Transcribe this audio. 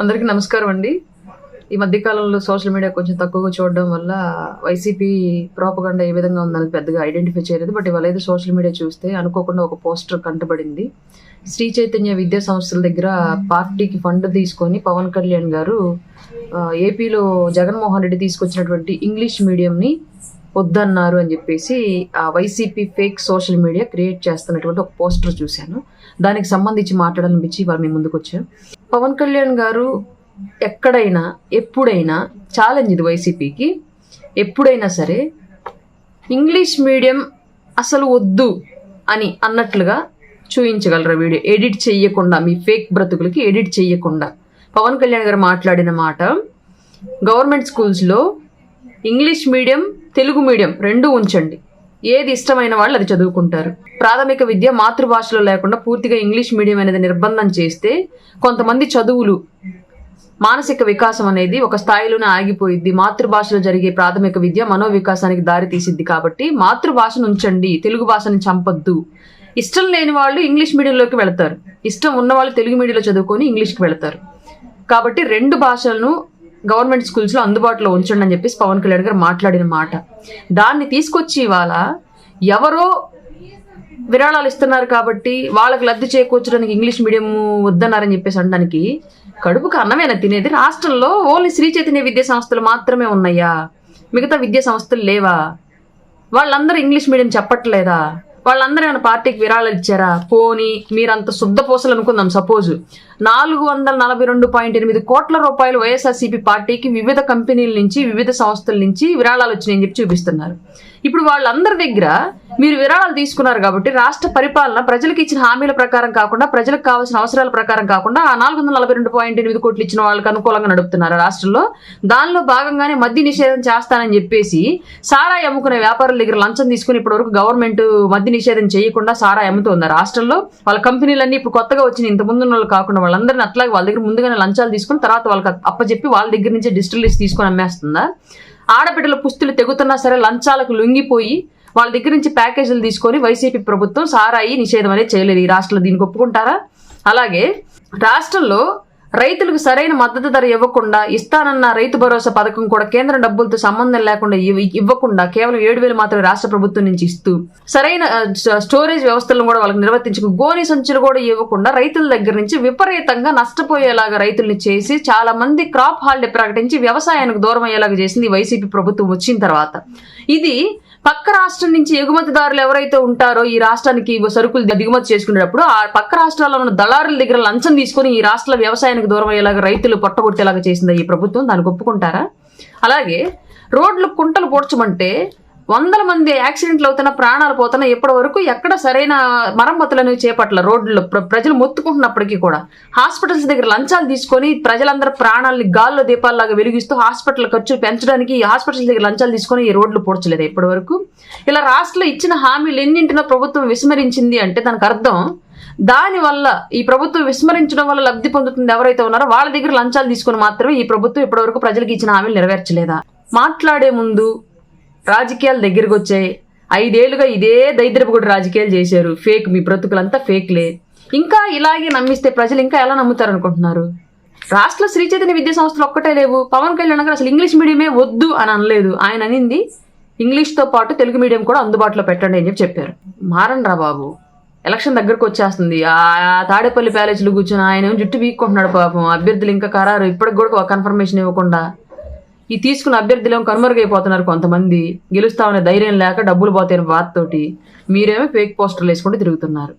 అందరికీ నమస్కారం అండి. ఈ మధ్యకాలంలో సోషల్ మీడియా కొంచెం తక్కువగా చూడడం వల్ల వైసీపీ ప్రాపగండ ఏ విధంగా ఉందనేది పెద్దగా ఐడెంటిఫై చేయలేదు. బట్ ఇవాళ అయితే సోషల్ మీడియా చూస్తే అనుకోకుండా ఒక పోస్టర్ కంటపడింది శ్రీ చైతన్య విద్యా సంస్థల దగ్గర పార్టీకి ఫండ్ తీసుకొని పవన్ కళ్యాణ్ గారు ఏపీలో జగన్మోహన్ రెడ్డి తీసుకొచ్చినటువంటి ఇంగ్లీష్ మీడియంని వద్దన్నారు అని చెప్పేసి ఆ YCP fake social media create చేస్తున్నటువంటి ఒక పోస్టర్ చూశాను. దానికి సంబంధించి మాట్లాడాలనిపించి వారు మీ ముందుకు వచ్చాను పవన్ కళ్యాణ్ గారు ఎక్కడైనా ఎప్పుడైనా ఛాలెంజ్ ఇది వైసీపీకి. ఎప్పుడైనా సరే ఇంగ్లీష్ మీడియం అసలు వద్దు అని అన్నట్లుగా చూపించగలరా వీడియో? ఎడిట్ చేయకుండా మీ ఫేక్ బ్రతుకులకి ఎడిట్ చేయకుండా పవన్ కళ్యాణ్ గారు మాట్లాడిన మాట గవర్నమెంట్ స్కూల్స్లో ఇంగ్లీష్ మీడియం తెలుగు మీడియం రెండు ఉంచండి. ఏది ఇష్టమైన వాళ్ళు అది చదువుకుంటారు. ప్రాథమిక విద్య మాతృభాషలో లేకుండా పూర్తిగా ఇంగ్లీష్ మీడియం అనేది నిర్బంధం చేస్తే కొంతమంది చదువులు మానసిక వికాసం అనేది ఒక స్థాయిలోనే ఆగిపోయిద్ది. మాతృభాషలో జరిగే ప్రాథమిక విద్య మనో వికాసానికి దారి తీసిద్ది కాబట్టి మాతృభాషను ఉంచండి తెలుగు భాషని చంపొద్దు. ఇష్టం లేని వాళ్ళు ఇంగ్లీష్ మీడియంలోకి వెళతారు. ఇష్టం ఉన్న వాళ్ళు తెలుగు మీడియంలో చదువుకొని ఇంగ్లీష్కి వెళతారు. కాబట్టి రెండు భాషలను గవర్నమెంట్ స్కూల్స్లో అందుబాటులో ఉంచండి అని చెప్పేసి పవన్ కళ్యాణ్ గారు మాట్లాడిన మాట. దాన్ని తీసుకొచ్చి ఇవాళ ఎవరో విరాళాలు ఇస్తున్నారు కాబట్టి వాళ్ళకి లబ్ధి చేకూర్చడానికి ఇంగ్లీష్ మీడియం వద్దన్నారని చెప్పేసి అనడానికి కడుపుకు అన్నమేనా తినేది? రాష్ట్రంలో ఓన్లీ శ్రీ చైతన్య విద్యా సంస్థలు మాత్రమే ఉన్నాయా? మిగతా విద్యా సంస్థలు లేవా? వాళ్ళందరూ ఇంగ్లీష్ మీడియం చెప్పట్లేదా? వాళ్ళందరూ ఏమైనా పార్టీకి విరాళాలు ఇచ్చారా? పోనీ మీరంత శుద్ధ పూసలు అనుకుందాం సపోజ్. నాలుగు వందల నలభై రెండు పాయింట్ ఎనిమిది కోట్ల రూపాయలు వైఎస్ఆర్సీపీ పార్టీకి వివిధ కంపెనీల నుంచి వివిధ సంస్థల నుంచి విరాళాలు వచ్చినాయని చెప్పి చూపిస్తున్నారు. ఇప్పుడు వాళ్ళందరి దగ్గర మీరు విరాళాలు తీసుకున్నారు కాబట్టి రాష్ట్ర పరిపాలన ప్రజలకు ఇచ్చిన హామీల ప్రకారం కాకుండా ప్రజలకు కావాల్సిన అవసరాల ప్రకారం కాకుండా ఆ నాలుగు వందల నలభై రెండు పాయింట్ ఎనిమిది కోట్లు ఇచ్చిన వాళ్ళకి అనుకూలంగా నడుపుతున్నారు రాష్ట్రంలో. దానిలో భాగంగానే మద్య నిషేధం చేస్తానని చెప్పేసి సారాయి అమ్ముకునే వ్యాపారుల దగ్గర లంచం తీసుకుని ఇప్పటివరకు గవర్నమెంట్ మద్య నిషేధం చేయకుండా సారాయి అమ్ముతుంది రాష్ట్రంలో. వాళ్ళ కంపెనీలన్నీ ఇప్పుడు కొత్తగా వచ్చిన ఇంత ముందు వాళ్ళు కాకుండా వాళ్ళందరినీ అట్లాగే వాళ్ళ దగ్గర ముందుగానే లంచాలు తీసుకుని తర్వాత వాళ్ళకి అప్పచెప్పి వాళ్ళ దగ్గర నుంచే డిజిటల్ తీసుకొని అమ్మేస్తుందా ఆడబిడ్డల పుస్తులు తెగుతున్నా సరే లంచాలకు లొంగిపోయి వాళ్ళ దగ్గర నుంచి ప్యాకేజీలు తీసుకొని వైసీపీ ప్రభుత్వం సారాయి నిషేధం అనేది చేయలేదు. ఈ రాష్ట్రంలో దీనికి ఒప్పుకుంటారా? అలాగే రాష్ట్రంలో రైతులకు సరైన మద్దతు ధర ఇవ్వకుండా ఇస్తానన్న రైతు భరోసా పథకం కూడా కేంద్ర డబ్బులతో సంబంధం లేకుండా ఇవ్వకుండా కేవలం ఏడు వేలు మాత్రమే రాష్ట్ర ప్రభుత్వం నుంచి ఇస్తూ సరైన స్టోరేజ్ వ్యవస్థలను కూడా వాళ్ళకి నిర్వర్తించుకు గోని సంచులు కూడా ఇవ్వకుండా రైతుల దగ్గర నుంచి విపరీతంగా నష్టపోయేలాగా రైతుల్ని చేసి చాలా మంది క్రాప్ హాలిడే ప్రకటించి వ్యవసాయానికి దూరం అయ్యేలాగా చేసింది వైసీపీ ప్రభుత్వం వచ్చిన తర్వాత. ఇది పక్క రాష్ట్రం నుంచి ఎగుమతిదారులు ఎవరైతే ఉంటారో ఈ రాష్ట్రానికి సరుకులు దిగుమతి చేసుకునేటప్పుడు ఆ పక్క రాష్ట్రాల్లో ఉన్న దళారుల దగ్గర లంచం తీసుకొని ఈ రాష్ట్ర వ్యవసాయానికి దూరం అయ్యేలాగా రైతులు పొట్టగొట్టేలాగా చేసింది ఈ ప్రభుత్వం. దానికి ఒప్పుకుంటారా? అలాగే రోడ్లు కుంటలు పోడ్చమంటే వందల మంది యాక్సిడెంట్లు అవుతున్న ప్రాణాలు పోతున్నా ఇప్పటి వరకు ఎక్కడ సరైన మరమ్మతులను చేపట్ల రోడ్లు ప్రజలు మొత్తుకుంటున్నప్పటికీ కూడా హాస్పిటల్స్ దగ్గర లంచాలు తీసుకొని ప్రజలందరూ ప్రాణాలని గాల్లో దీపాల్లాగా వెలిగిస్తూ హాస్పిటల్ ఖర్చు పెంచడానికి ఈ హాస్పిటల్స్ దగ్గర లంచాలు తీసుకొని ఈ రోడ్లు పూడ్చలేదు ఇప్పటి వరకు. ఇలా రాష్ట్రంలో ఇచ్చిన హామీలు ఎన్నింటినో ప్రభుత్వం విస్మరించింది అంటే దానికి అర్థం దానివల్ల ఈ ప్రభుత్వం విస్మరించడం వల్ల లబ్ధి పొందుతుంది ఎవరైతే ఉన్నారో వాళ్ళ దగ్గర లంచాలు తీసుకుని మాత్రమే ఈ ప్రభుత్వం ఇప్పటివరకు ప్రజలకు ఇచ్చిన హామీలు నెరవేర్చలేదా? మాట్లాడే ముందు రాజకీయాలు దగ్గరికి వచ్చాయి. ఐదేళ్ళుగా ఇదే దైద్రపు కూడా రాజకీయాలు చేశారు. ఫేక్ మీ బ్రతుకులంతా ఫేక్లే. ఇంకా ఇలాగే నమ్మిస్తే ప్రజలు ఇంకా ఎలా నమ్ముతారు అనుకుంటున్నారు రాష్ట్ర శ్రీ చైతన్య విద్యా సంస్థలు ఒక్కటే లేవు. పవన్ కళ్యాణ్ గారు అసలు ఇంగ్లీష్ మీడియమే వద్దు అని అనలేదు. ఆయన అనింది ఇంగ్లీష్తో పాటు తెలుగు మీడియం కూడా అందుబాటులో పెట్టండి అని చెప్పి చెప్పారు. మారండి బాబు ఎలక్షన్ దగ్గరకు వచ్చేస్తుంది. ఆ తాడేపల్లి ప్యాలెస్లో కూర్చొని ఆయన జుట్టు పీక్కుంటున్నాడు పాపం. అభ్యర్థులు ఇంకా ఖరారు. ఇప్పటికి కూడా కన్ఫర్మేషన్ ఇవ్వకుండా. ఈ తీసుకున్న అభ్యర్థులు కనుమరుగైపోతున్నారు కొంతమంది. గెలుస్తామనే ధైర్యం లేక డబ్బులు పోతాయని బాధతోటి మీరేమో ఫేక్ పోస్టర్లు వేసుకుంటూ తిరుగుతున్నారు.